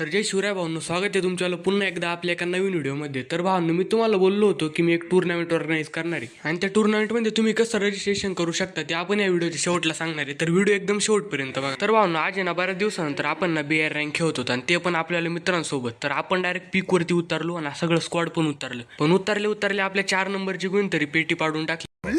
तर जय शिवराय भाऊंनो स्वागत आहे तुमच्याला पुन्हा एकदा आपल्या एका नवीन व्हिडिओमध्ये. तर भावांनो मी तुम्हाला बोललो होतो की मी एक टुर्नामेंट ऑर्गनाईज करणार आहे. आणि त्या टुर्नामेंटमध्ये तुम्ही कसं रजिस्ट्रेशन करू शकता ते आपण या व्हिडिओच्या शेवटला सांगणार आहे. तर व्हिडिओ एकदम शेवटपर्यंत बघा. तर भावांनो आज ना बऱ्याच दिवसानंतर आपण ना बी आर रँक खेळत होतो आणि ते पण आपल्याला मित्रांसोबत. तर आपण डायरेक्ट पीक वरती उतरलो आणि सगळं स्क्वॉड पण उतरलं. पण उतरले उतरले आपल्या चार नंबरची कोणतरी पेटी पाडून टाकली.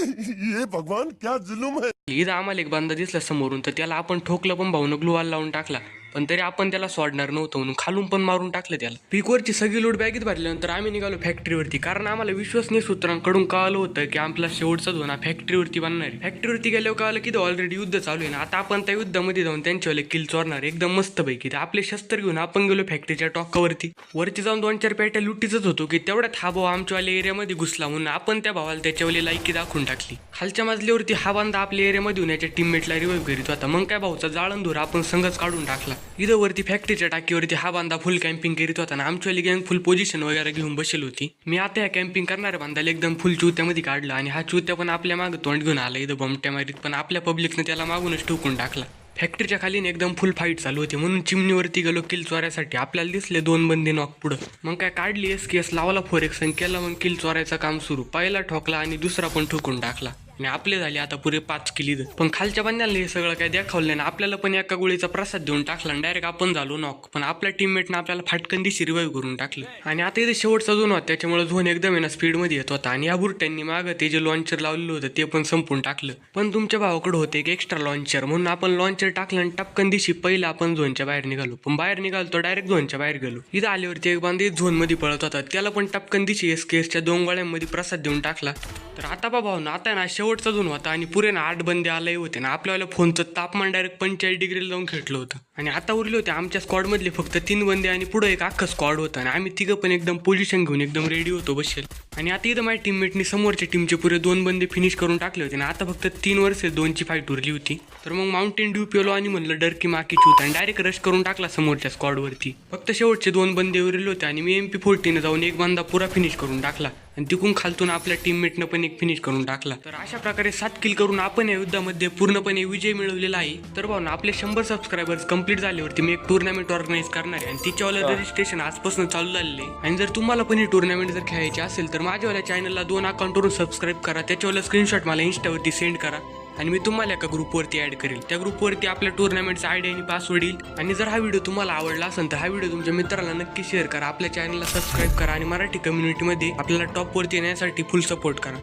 ये भगवान क्या जुलुम है? आम्हाला एक बांधा दिसला समोरून तर त्याला आपण ठोकलं पण भाऊन ग्लुवाल लावून टाकला. पण तरी आपण त्याला सोडणार नव्हतं म्हणून खालून पण मारून टाकलं त्याला. पीकवरची सगळी लोड बॅगेत भरल्यानंतर आम्ही निघालो फॅक्टरीवरती कारण आम्हाला विश्वसनीय सूत्रांकडून कळलं होतं की आपला शेवटचा धोना फॅक्टरीवरती बनणार आहे. फॅक्टरीवरती गेल्यावर कळलं की ऑलरेडी युद्ध चालू आहे ना. आता आपण त्या युद्धामध्ये जाऊन त्यांच्यावाले किल चोरणार एकदम मस्त पैकी तर आपले शस्त्र घेऊन आपण गेलो फॅक्टरीच्या टॉकावरती. वरती जाऊन दोन चार पेट्या लुटीचच होतो की तेवढ्यात हा भाऊ आमच्यावाल्या एरियामध्ये घुसला म्हणून आपण त्या भावाला त्याच्यावाली लायकी दाखवून टाकली. खालच्या मजल्यावरती हा बांधा आपल्या एरियामध्ये येऊन याच्या टीममेटला रिवाईव्ह करीत होता. मग काय भाऊचा जाळण आपण संघच काढून टाकला. इथं वरती फॅक्टरीच्या टाकीवरती हा बांधा फुल कॅम्पिंग करीत होता ना आमच्यावाली गँग फुल पोझिशन वगैरे घेऊन बसेल होती. मी आता या कॅम्पिंग करणाऱ्या बांधाला एकदम फुल चुत्यामध्ये काढला आणि हा चुत्या पण आपल्या मागं तोंड घेऊन आला. इथं बमट्या मारीत पण आपल्या पब्लिकनं त्याला मागूनच ठोकून टाकला. फॅक्टरीच्या खालीने एकदम फुल फाईट चालू होती. म्हणून चिमणीवरती गेलो किल चोऱ्यासाठी. आपल्याला दिसले दोन बंदे नॉक पुढं. मग काय काढली एस केस लावला फोर एक्स केला मग किल चोरायचं काम सुरू. पहिला ठोकला आणि दुसरा पण ठोकून टाकला. आणि आपले झाले आता पुरे पाच किली पण खालच्या बंद्यांना हे सगळं काय दाखवलं नाही. आपल्याला पण एका गोळीचा प्रसाद देऊन टाकला आणि डायरेक्ट आपण झालो नॉक पण आपल्या टीममेटनं आपल्याला फाटकन दिशी रिवाईव्ह करून टाकलं. आणि आता इथे शेवटचा झोन होता त्याच्यामुळे झोन एकदम आहे ना स्पीडमध्ये येत होता. आणि या बुरट्यांनी मागं ते जे लॉन्चर लावलेलं होतं ते पण संपून टाकलं. पण तुमच्या भावाकडे होते एक एक्स्ट्रा लॉन्चर म्हणून आपण लॉन्चर टाकलं आणि टपकन दिशी पहिला आपण झोनच्या बाहेर निघालो. पण बाहेर निघालो तो डायरेक्ट झोनच्या बाहेर गेलो. इथं आल्यावरती एक बांधे झोनमध्ये पळत होता. त्याला पण टपकन दिशी एस केसच्या दोन गोळ्यांमध्ये प्रसाद देऊन टाकला. तर आता बाबा ना आता ना शेवटचा झोन होता आणि पुरे ना आठ बंदे आले होते ना आपल्याला फोनचं तापमान डायरेक्ट पंचेचाळीस डिग्रीला जाऊन खेटलं होतं. आणि आता उरले होते आमच्या स्क्वॉडमधले फक्त तीन बंदे आणि पुढे एक अख्खं स्क्वॉड होतं. आणि आम्ही तिघं पण एकदम पोझिशन घेऊन एकदम रेडी होतो बसेल. आणि आता इथं माझ्या टीममेटनी समोरच्या टीमचे पुरे दोन बंदे फिनिश करून टाकले होते. आणि आता फक्त तीन वर्ष दोनची फाईट उरली होती. तर मग माउंटेन ड्यू पेलो आणि म्हणलं डरकी माकी चूत आणि डायरेक्ट रश करून टाकला समोरच्या स्क्वॉडवरती फक्त शेवटचे दोन बंदे उरले होते आणि मी एम पी फोर्टीनं जाऊन एक बंदा पुरा फिनिश करून टाकला. आणि तिकून खालतून आपल्या टीममेटनं पण एक फिनिश करून टाकला. तर अशा प्रकारे सात किल करून आपण या युद्धामध्ये पूर्णपणे विजय मिळवलेला आहे. तर भाऊ आपले शंभर सबस्क्रायबर्स कंप्लीट झाल्यावरती मी एक टुर्नामेंट ऑर्गनाईज करणार आहे. आणि तिच्यावालं रजिस्ट्रेशन आजपासून चालू झालेले आहे. आणि जर तुम्हाला पण ही टुर्नामेंट जर खेळायची असेल तर माझ्यावाल्या चॅनलला दोन अकाउंटवरून सबस्क्राईब करा. त्याच्यावाला स्क्रीनशॉट मला इंस्टावरती सेंड करा. आणि मी तुम्हाला एका ग्रुपवरती ऍड करेल. त्या ग्रुपवरती आपल्या टुर्नामेंटचा आयडी आणि पासवर्ड येईल. आणि जर हा व्हिडिओ तुम्हाला आवडला असेल तर हा व्हिडिओ तुमच्या मित्राला नक्की शेअर करा. आपल्या चॅनलला सबस्क्राईब करा आणि मराठी कम्युनिटीमध्ये आपल्याला टॉपवरती येण्यासाठी फुल सपोर्ट करा.